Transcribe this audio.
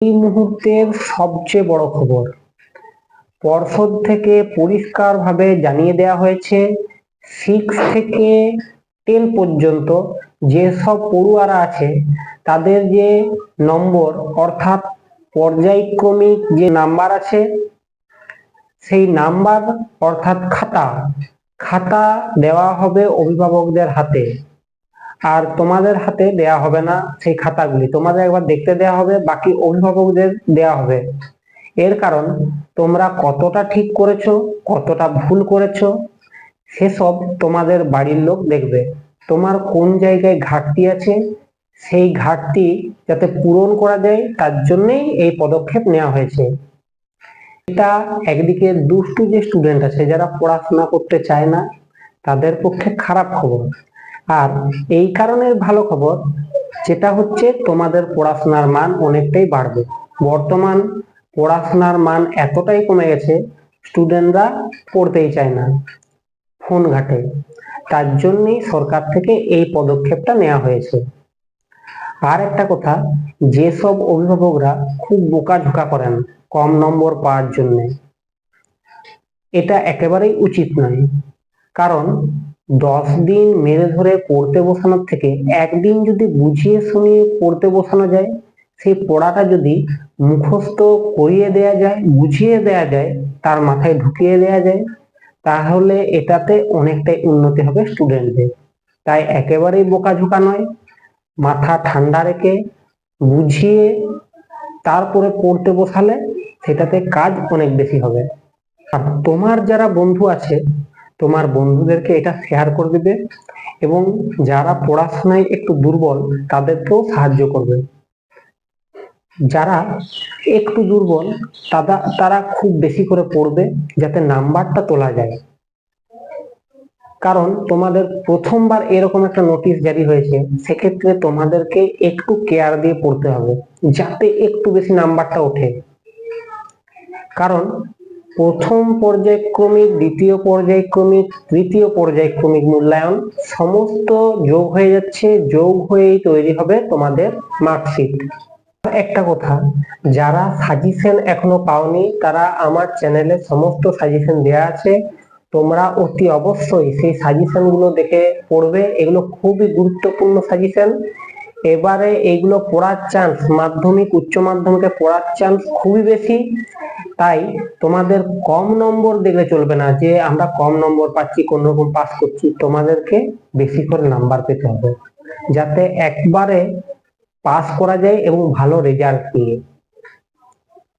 এই মুহূর্তের সবচেয়ে বড় খবর। পর্ষদ থেকে পরিষ্কারভাবে জানিয়ে দেওয়া হয়েছে সিক্স থেকে টেন পর্যন্ত যেসব পড়ুয়ারা আছে, তাদের যে নম্বর, অর্থাৎ পর্যায়ক্রমিক যে নাম্বার আছে, সেই নাম্বার, অর্থাৎ খাতা খাতা দেওয়া হবে অভিভাবকদের হাতে। আর তোমাদের হাতে দেয়া হবে না সেই খাতাগুলি। তোমাদের একবার দেখতে দেয়া হবে, বাকি অভিভাবকদের দেয়া হবে। এর কারণ, তোমরা কতটা ঠিক করেছ, কতটা ভুল করেছ, সেসব তোমাদের বাড়ির লোক দেখবে। তোমার কোন জায়গায় ঘাটতি আছে, সেই ঘাটতি যাতে পূরণ করা যায়, তার জন্যই এই পদক্ষেপ নেওয়া হয়েছে। এটা একদিকে দুষ্টু যে স্টুডেন্ট আছে, যারা পড়াশোনা করতে চায় না, তাদের পক্ষে খারাপ খবর। আর এই কারণের ভালো খবর, যেটা হচ্ছে তোমাদের পড়াশোনার মান অনেকটাই বাড়বে। বর্তমান পড়াশোনার মান এতটাই কমে গেছে স্টুডেন্টরা পড়তেই চায় না, ফোন ঘাটে। তার জন্যই সরকার থেকে এই পদক্ষেপটা নেওয়া হয়েছে। আর একটা কথা, যেসব অভিভাবকরা খুব বোকাঝোকা করেন কম নম্বর পাওয়ার জন্যে, এটা একেবারেই উচিত নয়। কারণ দশ দিন মেরে ধরে পড়তে বসানোর থেকে একদিন যদি বুঝিয়ে শুনিয়ে পড়তে বসানো যায়, সেই পড়াটা যদি মুখস্থ করিয়ে দেয়া যায়, বুঝিয়ে দেয়া যায়, তার মাথায় ঢুকিয়ে দেয়া যায়, তাহলে এটাতে অনেকটাই উন্নতি হবে স্টুডেন্টদের তাই একেবারেই বোকাঝোকা নয়, মাথা ঠান্ডা রেখে বুঝিয়ে তারপরে পড়তে বসালে সেটাতে কাজ অনেক বেশি হবে। আর তোমার যারা বন্ধু আছে তোমার বন্ধুদেরকে এটা শেয়ার করে দিবে এবং যারা পড়াশোনায় একটু দুর্বল, তাদেরকেও সাহায্য করবে। যারা একটু দুর্বল তারা তারা খুব বেশি করে পড়বে যাতে নাম্বারটা তোলা যায়। কারণ তোমাদের প্রথমবার এরকম একটা নোটিশ জারি হয়েছে, সেক্ষেত্রে তোমাদেরকে একটু কেয়ার দিয়ে পড়তে হবে, যাতে একটু বেশি নাম্বারটা ওঠে। কারণ প্রথম পর্যায়ক্রমিক, দ্বিতীয় পর্যায়ক্রমিক, তৃতীয় পর্যায়ক্রমিক মূল্যায়ন, সমস্ত যোগ হয়ে যাচ্ছে, যোগ হয়েই তৈরি হবে তোমাদের মার্কশিট। একটা কথা, যারা সাজেশন এখনও পাওনি, তারা আমার চ্যানেলে সমস্ত সাজেশন দেয়া আছে। তোমরা অতি অবশ্যই সেই সাজেশনগুলো দেখে পড়বে। এগুলো খুবই গুরুত্বপূর্ণ সাজেশন এবারে এগুলো পড়ার চান্স মাধ্যমিক, উচ্চ মাধ্যমিকে পড়ার চান্স খুবই বেশি। তাই তোমাদের কম নম্বর দেখলে চলবে না, যে আমরা কম নম্বর পাচ্ছি, কোন রকম পাস করছি, তোমাদেরকে বেশি করে নাম্বার পেতে হবে। যাতে একবারে পাস করা যায় এবং ভালো রেজাল্ট নিয়ে